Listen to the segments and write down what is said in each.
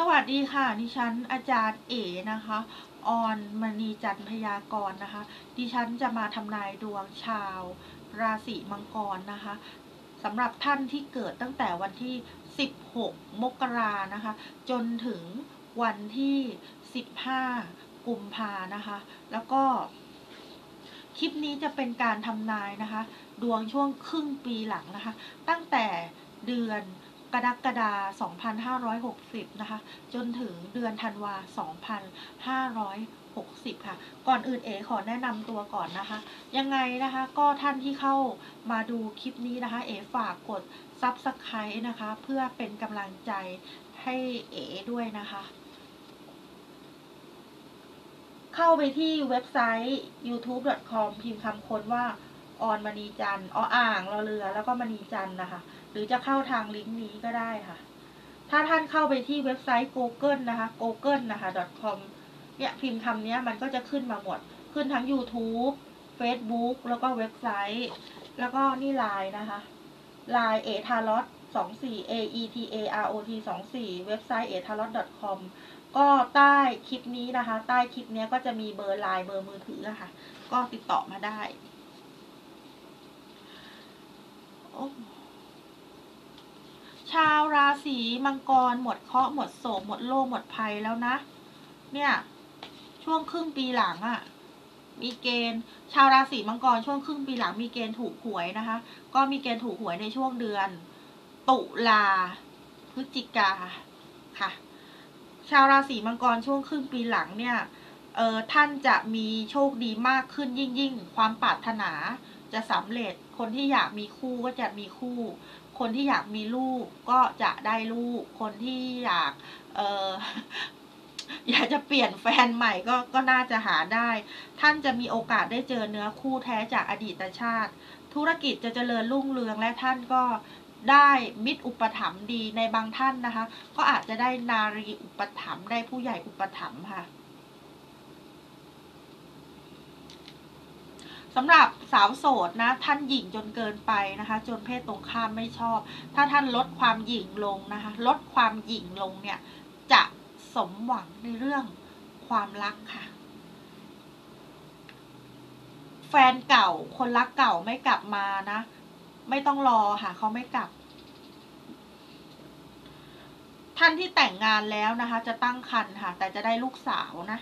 สวัสดีค่ะ ดิฉันอาจารย์เอนะคะออนมณีจันทร์พยากรณ์นะคะ ดิฉันจะมาทำนายดวงชาว ราศีมังกรนะคะสำหรับท่านที่เกิดตั้งแต่วันที่ 16 มกรานะคะ จนถึงวันที่ 15 กุมภานะคะ แล้วก็คลิปนี้จะเป็นการทำนายนะคะ ดวงช่วงครึ่งปีหลังนะคะ ตั้งแต่เดือน กรกฎาคม2560 นะคะ จนถึงเดือนธันวา 2560 ค่ะ ก่อนอื่นเอขอแนะนำตัวก่อนนะคะ ยังไงนะคะก็ท่านที่เข้ามาดูคลิปนี้นะคะ เอฝากกด Subscribe นะคะ เพื่อเป็นกำลังใจให้เอด้วยนะคะ เข้าไปที่เว็บไซต์ youtube.com พิมพ์คำค้นว่า ออนมณีจันทร์ออ่างรอเรือ แล้วก็มณีจันนะคะ หรือจะเข้าทางลิงก์นี้ก็ได้ค่ะ ถ้าท่านเข้าไปที่เว็บไซต์ google นะคะ google นะคะ .com เนี่ยพิมพ์คำนี้มันก็จะขึ้นมาหมด ขึ้นทั้ง YouTube Facebook แล้วก็เว็บไซต์ แล้วก็นี่ไลน์นะคะไลน์เอทารอตสองสี่ a e t a r o t สองสี่เว็บไซต์ e t a r o t com ก็ใต้คลิปนี้นะคะ ใต้คลิปนี้ก็จะมีเบอร์ไลน์เบอร์มือถือค่ะก็ติดต่อมาได้ ชาวราศีมังกรหมดเคราะห์หมดโศกหมดโลกหมดภัยแล้วนะ เนี่ย ช่วงครึ่งปีหลังอะ่ะ มีเกณฑ์ ชาวราศีมังกรช่วงครึ่งปีหลังมีเกณฑ์ถูกหวยนะคะ ก็มีเกณฑ์ถูกหวยในช่วงเดือน ตุลาพฤศจิกาค่ะ ชาวราศีมังกรช่วงครึ่งปีหลังเนี่ยเออท่านจะมีโชคดีมากขึ้นยิ่งยิ่งความปรารถนา จะสำเร็จ คนที่อยากมีคู่ก็จะมีคู่ คนที่อยากมีลูกก็จะได้ลูก คนที่อยากเอออยากจะเปลี่ยนแฟนใหม่ก็ก็น่าจะหาได้ ท่านจะมีโอกาสได้เจอเนื้อคู่แท้จากอดีตชาติ ธุรกิจจะเจริญรุ่งเรืองและท่านก็ได้มิตรอุปถัมภ์ดีในบางท่านนะคะ ก็อาจจะได้นารีอุปถัมภ์ได้ผู้ใหญ่อุปถัมภ์ค่ะ สำหรับสาวโสดนะ ท่านหยิ่งจนเกินไปนะคะ จนเพศตรงข้ามไม่ชอบ ถ้าท่านลดความหยิ่งลงนะคะ ลดความหยิ่งลงเนี่ย จะสมหวังในเรื่องความรักค่ะ แฟนเก่าคนรักเก่าไม่กลับมานะ ไม่ต้องรอค่ะเขาไม่กลับ ท่านที่แต่งงานแล้วนะคะ จะตั้งครรภ์ค่ะ แต่จะได้ลูกสาวนะ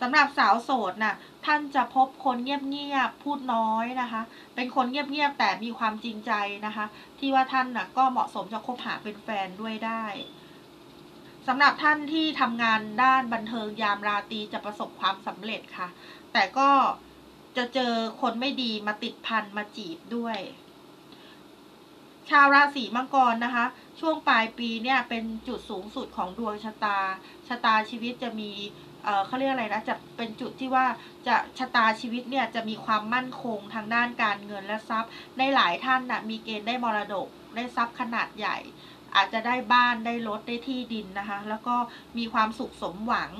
สำหรับสาวโสดนะ่ะท่านจะพบคนเงียบๆพูดน้อยนะคะ เป็นคนเงียบๆแต่มีความจริงใจนะคะ ที่ว่าท่านนะ่ะก็เหมาะสมจะคบหาเป็นแฟนด้วยได้สำหรับท่านที่ทำงานด้านบันเทิงยามราตรีจะประสบความสำเร็จค่ะ แต่ก็จะเจอคนไม่ดีมาติดพันมาจีบด้วย ชาวราศีมังกรนะคะ ช่วงปลายปีเนี่ยเป็นจุดสูงสุดของดวงชะตา ชะตาชีวิตจะมีเเขาเรียกอะไรนะจะเป็นจุดที่ว่าจะชะตาชีวิตเนี่ยจะมีความมั่นคงทางด้านการเงินและทรัพย์ ในหลายท่านนะ่ะมีเกณฑ์ได้มรดกได้ทรัพย์ขนาดใหญ่ อาจจะได้บ้านได้รถได้ที่ดินนะคะ แล้วก็มีความสุขสมหวัง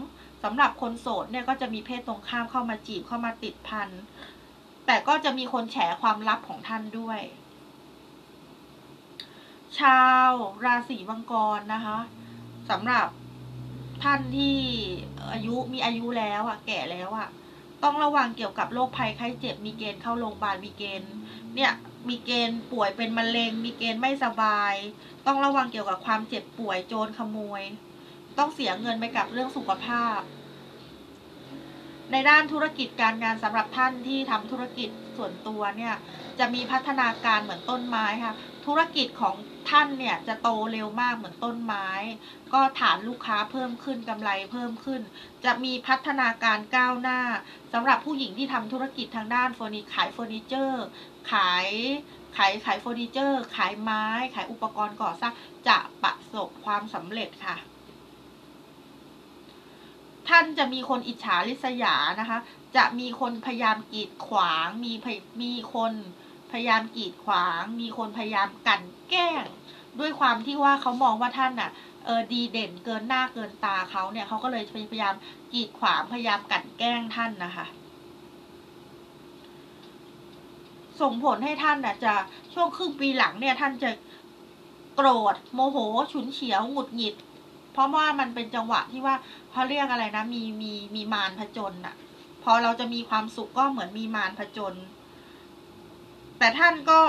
สำหรับคนโสดเนี่ยก็จะมีเพศตรงข้ามเข้ามาจีบเข้ามาติดพันแต่ก็จะมีคนแฉความลับของท่านด้วย ชาวราศีมังกรนะคะสำหรับท่านที่อายุมีอายุแล้วอะแก่แล้วอะต้องระวังเกี่ยวกับโรคภัยไข้เจ็บ มีเกณฑ์เข้าโรงพยาบาลมีเกณฑ์เนี่ยมีเกณฑ์ป่วยเป็นมะเร็ง มีเกณฑ์ไม่สบาย ต้องระวังเกี่ยวกับความเจ็บป่วยโจรขโมย ต้องเสียเงินไปกับเรื่องสุขภาพ ในด้านธุรกิจการงานสำหรับท่านที่ทำธุรกิจส่วนตัวเนี่ย จะมีพัฒนาการเหมือนต้นไม้ค่ะ ธุรกิจของท่านเนี่ยจะโตเร็วมากเหมือนต้นไม้ ก็ฐานลูกค้าเพิ่มขึ้นกำไรเพิ่มขึ้น จะมีพัฒนาการก้าวหน้าสำหรับผู้หญิงที่ทำธุรกิจทางด้านเฟอร์นิขายเฟอร์นิเจอร์ ขายขายขายเฟอร์นิเจอร์ ขายไม้ ขายอุปกรณ์ก่อสร้างจะประสบความสำเร็จค่ะ ท่านจะมีคนอิจฉาริษยานะคะ จะมีคนพยายามกีดขวาง มีมีคน ยายามกีดขวาง มีคนพยายามกันแกล้ง ด้วยความที่ว่าเขามองว่าท่านน่ะเออดีเด่นเกินหน้าเกินตาเขาเนี่ยเขาก็เลยพยายามกีดขวางพยายามกันแกล้งท่านนะคะส่งผลให้ท่านน่ะจะช่วงครึ่งปีหลังเนี่ยท่านจะโกรธโมโหฉุนเฉียวหงุดหงิด เพราะว่ามันเป็นจังหวะที่ว่าเขาเรียกอะไรนะ มีมีมีมารผจญอะพอเราจะมีความสุขก็เหมือนมีมารผจญ แต่ท่านก็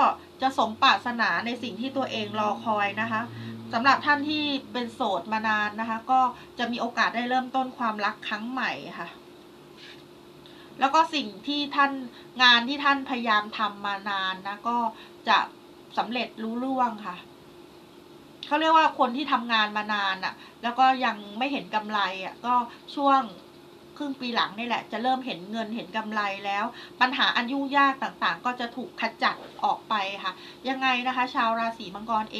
จะสมปรารถนาในสิ่งที่ตัวเองรอคอยนะคะสำหรับท่านที่เป็นโสดมานานนะคะ ก็จะมีโอกาสได้เริ่มต้นความรักครั้งใหม่ค่ะ แล้วก็สิ่งที่ท่านงานที่ท่านพยายามทำมานานนะก็จะสำเร็จรู้ล่วงค่ะเขาเรียกว่าคนที่ทำงานมานานอะ่ะ แล้วก็ยังไม่เห็นกำไรอะ่ะ ก็ช่วง ครึ่งปีหลังนี่แหละจะเริ่มเห็นเงินเห็นกำไรแล้ว ปัญหาอันยุ่งยากต่างๆ ก็จะถูกขจัดออกไปค่ะ ยังไงนะคะ ชาวราศีมังกรเอ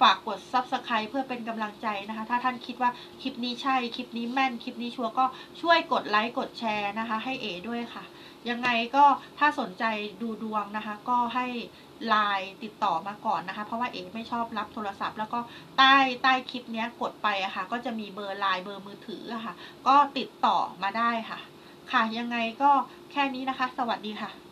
ฝากกด subscribe เพื่อเป็นกำลังใจนะคะ ถ้าท่านคิดว่าคลิปนี้ใช่คลิปนี้แม่นคลิปนี้ชัวร์ก็ช่วยกดไลค์กดแชร์นะคะ ให้เอด้วยค่ะ ยังไงก็ถ้าสนใจดูดวงนะคะ ก็ให้ ไลน์ติดต่อมาก่อนนะคะ เพราะว่าเอ๋ไม่ชอบรับโทรศัพท์ แล้วก็ใต้ใต้คลิปนี้กดไปอะค่ะ ก็จะมีเบอร์ไลน์เบอร์มือถืออะค่ะ ก็ติดต่อมาได้ค่ะ ค่ะยังไงก็แค่นี้นะคะ สวัสดีค่ะ